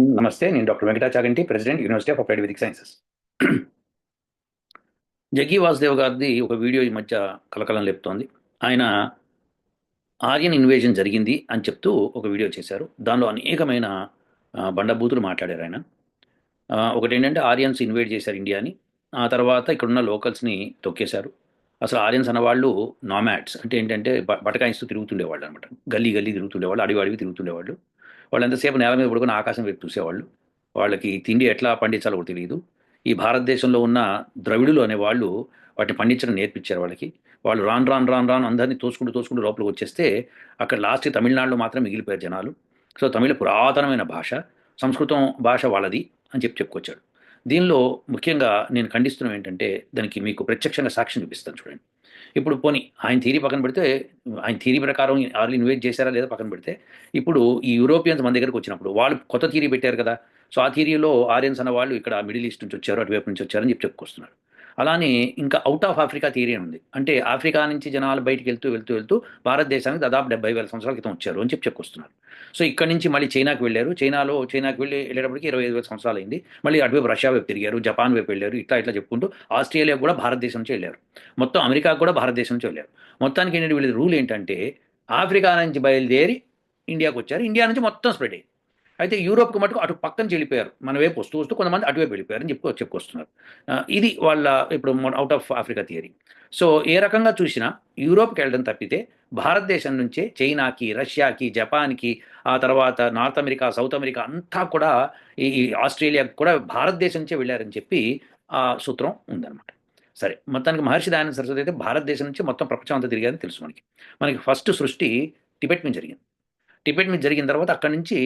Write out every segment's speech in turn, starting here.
నమస్తే నేను doctor వెంకటాచారంటి president university of applied Vedic sciences. Jaggi Vasudev గారిది ఒక వీడియో ఈ మధ్య కలకలం లేపుతోంది. ఆయన ఆర్యన్ ఇన్వేజన్ జరిగింది అని చెప్తూ ఒక వీడియో చేశారు. దానిలో అనేకమైన బండబూతులు మాట్లాడారు ఆయన. ఒకటి ఏంటంటే ఆర్యన్స్ ఇన్వైట్ చేశారు ఇండియాని. ఆ తర్వాత ఇక్కడున్న లోకల్స్ని తొక్కేశారు. అసలు ఆర్యన్స్ అన్నవాళ్ళు నామాట్స్ అంటే ఏంటంటే బటకాయిస్తూ తిరుగుతుండేవాళ్ళు అనమాట గల్లీ గల్లీ తిరుగుతుండేవాళ్ళు అడవి అడవి తిరుగుతుండేవాళ్ళు. వాళ్ళు ఎంతసేపు నేల మీద పడుకుని ఆకాశం వైపు చూసేవాళ్ళు. వాళ్ళకి తిండి ఎట్లా పండించాలో కూడా తెలియదు ఈ భారతదేశంలో ఉన్న ద్రవిడులు అనే వాళ్ళు వాటిని పండించడం నేర్పించారు వాళ్ళకి. వాళ్ళు రాన్ రాన్ రాన్ రాన్ అందరినీ తోసుకుంటూ తోసుకుంటూ లోపలికి వచ్చేస్తే అక్కడ లాస్ట్ తమిళనాడులో మాత్రం మిగిలిపోయారు జనాలు. సో తమిళ పురాతనమైన భాష సంస్కృతం భాష వాళ్ళది అని చెప్పి చెప్పుకొచ్చాడు. దీనిలో ముఖ్యంగా నేను ఖండిస్తున్నాం ఏంటంటే దానికి మీకు ప్రత్యక్షంగా సాక్ష్యం చూపిస్తాను చూడండి. ఇప్పుడు పోనీ ఆయన థీరీ పక్కన పెడితే ఆయన థీరీ ప్రకారం ఆర్లీ ఇన్వైట్ చేశారా లేదా పక్కన పెడితే ఇప్పుడు ఈ యూరోపియన్స్ మన దగ్గరకు వచ్చినప్పుడు వాళ్ళు కొత్త థీరీ పెట్టారు కదా సో ఆ థీరీలో ఆర్యన్స్ అన్న వాళ్ళు ఇక్కడ మిడిల్ ఈస్ట్ నుంచి వచ్చారు అటువైపు నుంచి వచ్చారని చెప్పి చెప్పుకొస్తున్నారు. అలానే ఇంకా అవుట్ ఆఫ్ ఆఫ్రికా థియరీ ఉంది. అంటే ఆఫ్రికా నుంచి జనాలు బయటికి వెళ్తూ వెళ్తూ వెళ్తూ భారతదేశానికి దాదాపు డెబ్బై వేల సంవత్సరాల క్రితం వచ్చారు అని చెప్పి చెప్పుకొస్తున్నారు. సో ఇక్కడ నుంచి మళ్ళీ చైనాకి వెళ్ళారు. చైనాలో చైనాకి వెళ్ళి వెళ్ళేటప్పటికి ఇరవై ఐదు వేల సంవత్సరాలు అయింది. మళ్ళీ అటువైపు రష్యా వైపు తిరిగారు జపాన్ వైపు వెళ్ళారు ఇట్లా ఇట్లా చెప్పుకుంటూ ఆస్ట్రేలియా కూడా భారతదేశం నుంచి వెళ్ళారు. మొత్తం అమెరికా కూడా భారతదేశం నుంచి వెళ్ళారు. మొత్తానికి ఏంటంటే వీళ్ళ రూల్ ఏంటంటే ఆఫ్రికా నుంచి బయలుదేరి ఇండియాకి వచ్చారు. ఇండియా నుంచి మొత్తం స్ప్రెడ్ అయ్యింది అయితే యూరోప్కి మటుకు అటు పక్కన వెళ్ళిపోయారు మన వైపు వస్తూ వస్తూ కొంతమంది అటువైపు వెళ్ళిపోయారని చెప్పుకో చెప్పుకొస్తున్నారు. ఇది వాళ్ళ ఇప్పుడు out of Africa theory so ఏ రకంగా చూసినా యూరోప్కి వెళ్ళడం తప్పితే భారతదేశం నుంచే చైనాకి రష్యాకి జపాన్కి ఆ తర్వాత నార్త్ అమెరికా సౌత్ అమెరికా అంతా కూడా ఈ ఈ ఆస్ట్రేలియాకి కూడా భారతదేశం నుంచే వెళ్ళారని చెప్పి ఆ సూత్రం ఉందన్నమాట. సరే మొత్తానికి మహర్షి దయానంద సరస్వతి అయితే భారతదేశం నుంచి మొత్తం ప్రపంచం అంతా తిరిగారని తెలుసు మనకి. మనకి ఫస్ట్ సృష్టి టిబెట్ మీద జరిగింది. టిబెట్ మీద జరిగిన తర్వాత అక్కడి నుంచి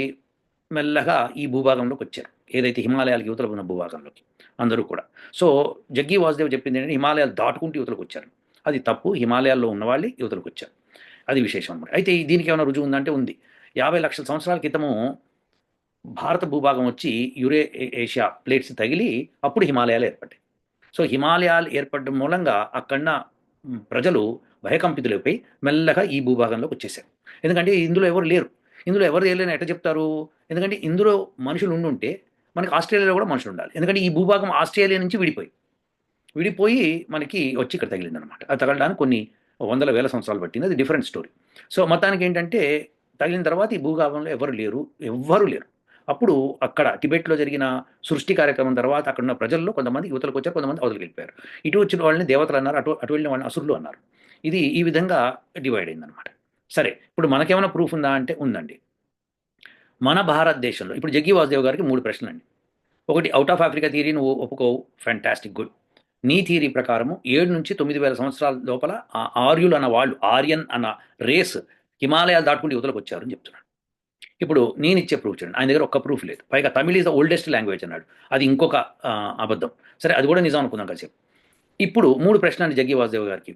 మెల్లగా ఈ భూభాగంలోకి వచ్చారు. ఏదైతే హిమాలయాలకు యువతలు ఉన్న భూభాగంలోకి అందరూ కూడా. సో జగ్గి వాసుదేవ్ చెప్పింది ఏంటంటే హిమాలయాలు దాటుకుంటూ యువతలకు వచ్చారు. అది తప్పు. హిమాలయాల్లో ఉన్న వాళ్ళే యువతలకు వచ్చారు. అది విశేషం అనమాట అయితే దీనికి ఏమైనా రుజువు ఉందంటే ఉంది. యాభై లక్షల సంవత్సరాల క్రితము భారత భూభాగం వచ్చి యురే ఏషియా ప్లేట్స్ తగిలి అప్పుడు హిమాలయాలు ఏర్పడ్డాయి. సో హిమాలయాలు ఏర్పడడం మూలంగా అక్కడున్న ప్రజలు భయకంపితులైపోయి మెల్లగా ఈ భూభాగంలోకి వచ్చేసారు ఎందుకంటే ఇందులో ఎవరు లేరు. ఇందులో ఎవరు చేయలేని ఎట్లా చెప్తారు? ఎందుకంటే ఇందులో మనుషులు ఉండుంటే మనకి ఆస్ట్రేలియాలో కూడా మనుషులు ఉండాలి. ఎందుకంటే ఈ భూభాగం ఆస్ట్రేలియా నుంచి విడిపోయి. విడిపోయి మనకి వచ్చి ఇక్కడ తగిలిందనమాట అది తగలడానికి కొన్ని వందల వేల సంవత్సరాలు పట్టింది. అది డిఫరెంట్ స్టోరీ. సో మొత్తానికి ఏంటంటే తగిలిన తర్వాత ఈ భూభాగంలో ఎవరు లేరు? ఎవ్వరూ లేరు. అప్పుడు అక్కడ టిబెట్లో జరిగిన సృష్టి కార్యక్రమం తర్వాత అక్కడ ఉన్న ప్రజల్లో కొంతమంది యువతలకు వచ్చారు కొంతమంది అవతలకు వెళ్ళిపోయారు. ఇటు వచ్చిన వాళ్ళని దేవతలు అన్నారు అటు అటు వెళ్ళిన వాళ్ళని అసురులు అన్నారు. ఇది ఈ విధంగా డివైడ్ అయిందనమాట సరే ఇప్పుడు మనకేమైనా ప్రూఫ్ ఉందా అంటే ఉందండి. మన భారతదేశంలో ఇప్పుడు జగ్గి వాసుదేవ్ గారికి మూడు ప్రశ్నలు అండి ఒకటి అవుట్ ఆఫ్ ఆఫ్రికా థియరీ నువ్వు ఒప్పుకోవు ఫ్యాంటాస్టిక్ గుడ్ నీ థియరీ ప్రకారము ఏడు నుంచి తొమ్మిది వేల సంవత్సరాల లోపల ఆ ఆర్యులు అన్న వాళ్ళు ఆర్యన్ అన్న రేస్ హిమాలయాలు దాటుకుంటూ యువతలకు వచ్చారని చెప్తున్నాడు. ఇప్పుడు నేను ఇచ్చే ప్రూఫ్ చూడండి. ఆయన దగ్గర ఒక్క ప్రూఫ్ లేదు. పైగా Tamil is the oldest language అన్నాడు. అది ఇంకొక అబద్ధం. సరే అది కూడా నిజం అనుకుందాం కలిసి ఇప్పుడు మూడు ప్రశ్నలు అండి జగ్గి వాసుదేవ్ గారికి.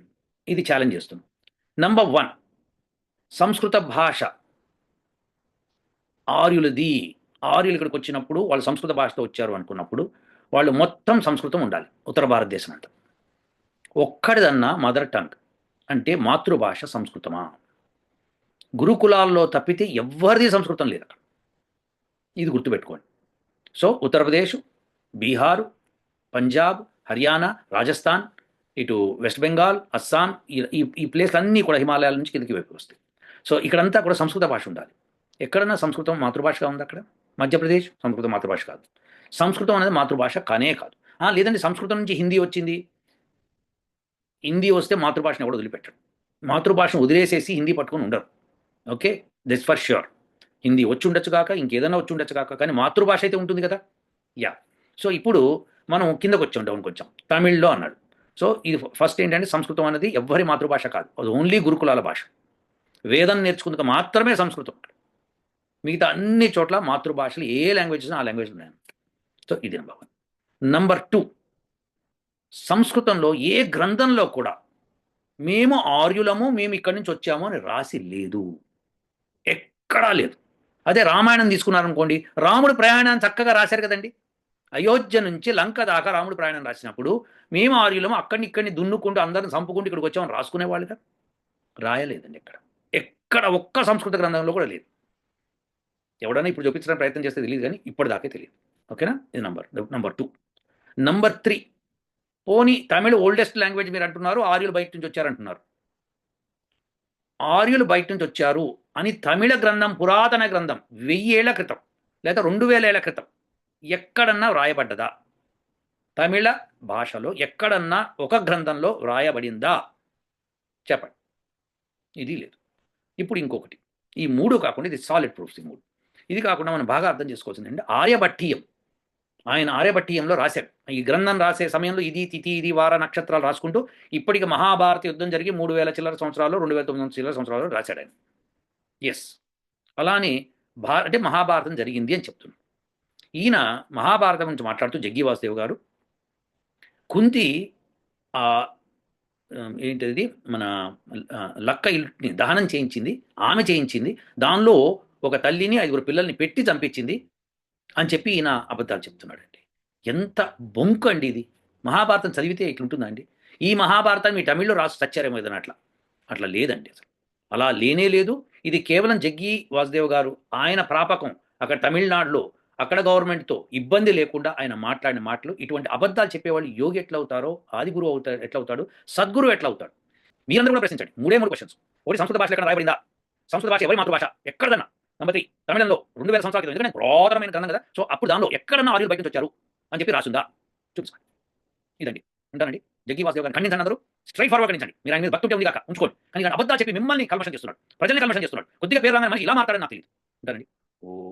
ఇది ఛాలెంజ్ చేస్తున్నాం నంబర్ వన్ సంస్కృత భాష. ఆర్యులది ఆర్యులు ఇక్కడికి వచ్చినప్పుడు వాళ్ళు సంస్కృత భాషతో వచ్చారు అనుకున్నప్పుడు వాళ్ళు మొత్తం సంస్కృతం ఉండాలి ఉత్తర భారతదేశం అంతా. ఒక్కడిదన్నా మదర్ టంగ్ అంటే మాతృభాష సంస్కృతమా? గురుకులాల్లో తప్పితే ఎవ్వరిది సంస్కృతం లేదు అక్కడ. ఇది గుర్తుపెట్టుకోండి. సో ఉత్తరప్రదేశ్ బీహారు పంజాబ్ హర్యానా రాజస్థాన్ ఇటు వెస్ట్ బెంగాల్ అస్సాం ఈ- ఈ ఈ ప్లేస్ అన్నీ కూడా హిమాలయాల నుంచి కిందకి వైపు వస్తాయి. సో ఇక్కడంతా కూడా సంస్కృత భాష ఉండాలి. ఎక్కడన్నా సంస్కృతం మాతృభాషగా ఉంది అక్కడ? మధ్యప్రదేశ్ సంస్కృతం మాతృభాష కాదు. సంస్కృతం అనేది మాతృభాష కానే కాదు. లేదండి లేదంటే సంస్కృతం నుంచి హిందీ వచ్చింది. హిందీ వస్తే మాతృభాషను ఎవడు వదిలిపెట్టడు. మాతృభాషను వదిలేసేసి హిందీ పట్టుకొని ఉండరు. Okay? This for sure Hindi వచ్చి ఉండొచ్చు కాక ఇంకేదైనా వచ్చి ఉండొచ్చు కాక కానీ మాతృభాష అయితే ఉంటుంది కదా? యా సో ఇప్పుడు మనం కిందకు వచ్చాం డౌన్కి వచ్చాం. తమిళ్ళో అన్నాడు. సో ఇది ఫస్ట్ ఏంటంటే సంస్కృతం అనేది ఎవ్వరి మాతృభాష కాదు. అది ఓన్లీ గురుకులాల భాష. వేదం నేర్చుకుందుకు మాత్రమే సంస్కృతం. మిగతా అన్ని చోట్ల మాతృభాషలు ఏ లాంగ్వేజ్ ఆ లాంగ్వేజ్ ఉన్నాయి సో ఇది నెంబర్ వన్ నంబర్ టూ సంస్కృతంలో ఏ గ్రంథంలో కూడా మేము ఆర్యులము మేము ఇక్కడి నుంచి వచ్చాము అని రాసి లేదు. ఎక్కడా లేదు. అదే రామాయణం తీసుకున్నారనుకోండి రాముడు ప్రయాణాన్ని చక్కగా రాశారు కదండి. అయోధ్య నుంచి లంక దాకా రాముడు ప్రయాణం రాసినప్పుడు మేము ఆర్యులము అక్కడిని ఇక్కడిని దున్నుకుంటూ అందరిని చంపుకుంటూ ఇక్కడికి వచ్చామని కదా రాయలేదండి ఇక్కడ ఎక్కడ ఒక్క సంస్కృత గ్రంథంలో కూడా లేదు. ఎవడైనా ఇప్పుడు చూపించడానికి ప్రయత్నం చేస్తే తెలియదు కానీ ఇప్పటిదాకే తెలియదు. ఓకేనా? ఇది number number two. Number three. పోనీ తమిళ ఓల్డెస్ట్ లాంగ్వేజ్ మీరు అంటున్నారు ఆర్యులు బయట నుంచి వచ్చారంటున్నారు. ఆర్యులు బయట నుంచి వచ్చారు అని తమిళ గ్రంథం పురాతన గ్రంథం వెయ్యేళ్ళ క్రితం లేదా రెండు వేల ఏళ్ళ క్రితం ఎక్కడన్నా వ్రాయబడ్డదా? తమిళ భాషలో ఎక్కడన్నా ఒక గ్రంథంలో వ్రాయబడిందా? చెప్పండి. ఇది లేదు. ఇప్పుడు ఇంకొకటి. ఈ మూడు కాకుండా ఇది సాలిడ్ ప్రూఫ్స్ ఈ మూడు. ఇది కాకుండా మనం బాగా అర్థం చేసుకోవాల్సింది అంటే ఆర్యభట్టీయం. ఆయన ఆర్యభట్టీయంలో రాశాడు. ఈ గ్రంథం రాసే సమయంలో ఇది తిథి ఇది వార నక్షత్రాలు రాసుకుంటూ ఇప్పటికి మహాభారత యుద్ధం జరిగి మూడు వేల చిల్లర సంవత్సరాలు రెండు వేల తొమ్మిది వందల చిల్లర సంవత్సరాలు రాశాడు ఆయన. ఎస్ అలానే భా అంటే మహాభారతం జరిగింది అని చెప్తున్నాడు. ఈయన మహాభారతం గురించి మాట్లాడుతూ జగ్గి వాసుదేవ్ గారు కుంతి ఏంటిది? మన లక్క ఇల్లుని దహనం చేయించింది ఆమె చేయించింది దానిలో ఒక తల్లిని ఐదుగురు పిల్లల్ని పెట్టి చంపించింది అని చెప్పి ఈయన అబద్ధాలు చెప్తున్నాడండి. ఎంత బొంకు అండి ఇది. మహాభారతం చదివితే ఇట్లుంటుందా ఈ మహాభారతాన్ని మీ తమిళ్ళో రాసి సచ్చారేమో ఏదైనా అట్లా. అట్లా లేదండి అసలు. అలా లేనే లేదు. ఇది కేవలం జగ్గి వాసుదేవ్ గారు ఆయన ప్రాపకం అక్కడ తమిళనాడులో అక్కడ గవర్నమెంట్తో ఇబ్బంది లేకుండా ఆయన మాట్లాడిన మాటలు ఇటువంటి అబద్ధాలు చెప్పేవాళ్ళు యోగి ఎట్లా అవుతారో ఆది గురువు అవుతాడు ఎట్లా అవుతాడు సద్గురువు ఎట్లా అవుతాడు మీరందరూ కూడా ప్రశ్నించండి. మూడే మూడు క్వశ్చన్స్ ఒకటి సంస్కృత భాష ఎక్కడ రాయబడిందా? సంస్కృత భాష ఎవరి మాతృభాష? ఎక్కడదన్నా? నెంబర్ త్రీ తమిళంలో రెండు వేల సంవత్సరాల క్రితం ఎందుకంటే పురాతనమైన గ్రంథం కదా సో అప్పుడు దానిలో ఎక్కడన్నా ఆర్యులు బయట నుంచి వచ్చారు అని చెప్పి రాసుందా? చూపిస్తాను. ఇదండి. ఉంటానండి. జగ్గి వాసుదేవ్ గారిని ఖండించండి అందరూ. స్ట్రైట్ ఫార్వర్డ్ ఖండించండి. మీరు ఆయన మీద భక్తుంటే ఉంది కాక ఉంచుకోండి. కానీ అబద్ధాలు చెప్పి మిమ్మల్ని కల్మషం చేస్తున్నాడు. ప్రజల్ని కల్మషం చేస్తున్నాడు. కొద్దిగా పేరు రాగానే మనిషి ఇలా మాట్లాడని నాకు తెలియదు ఉంటానండి. ఓ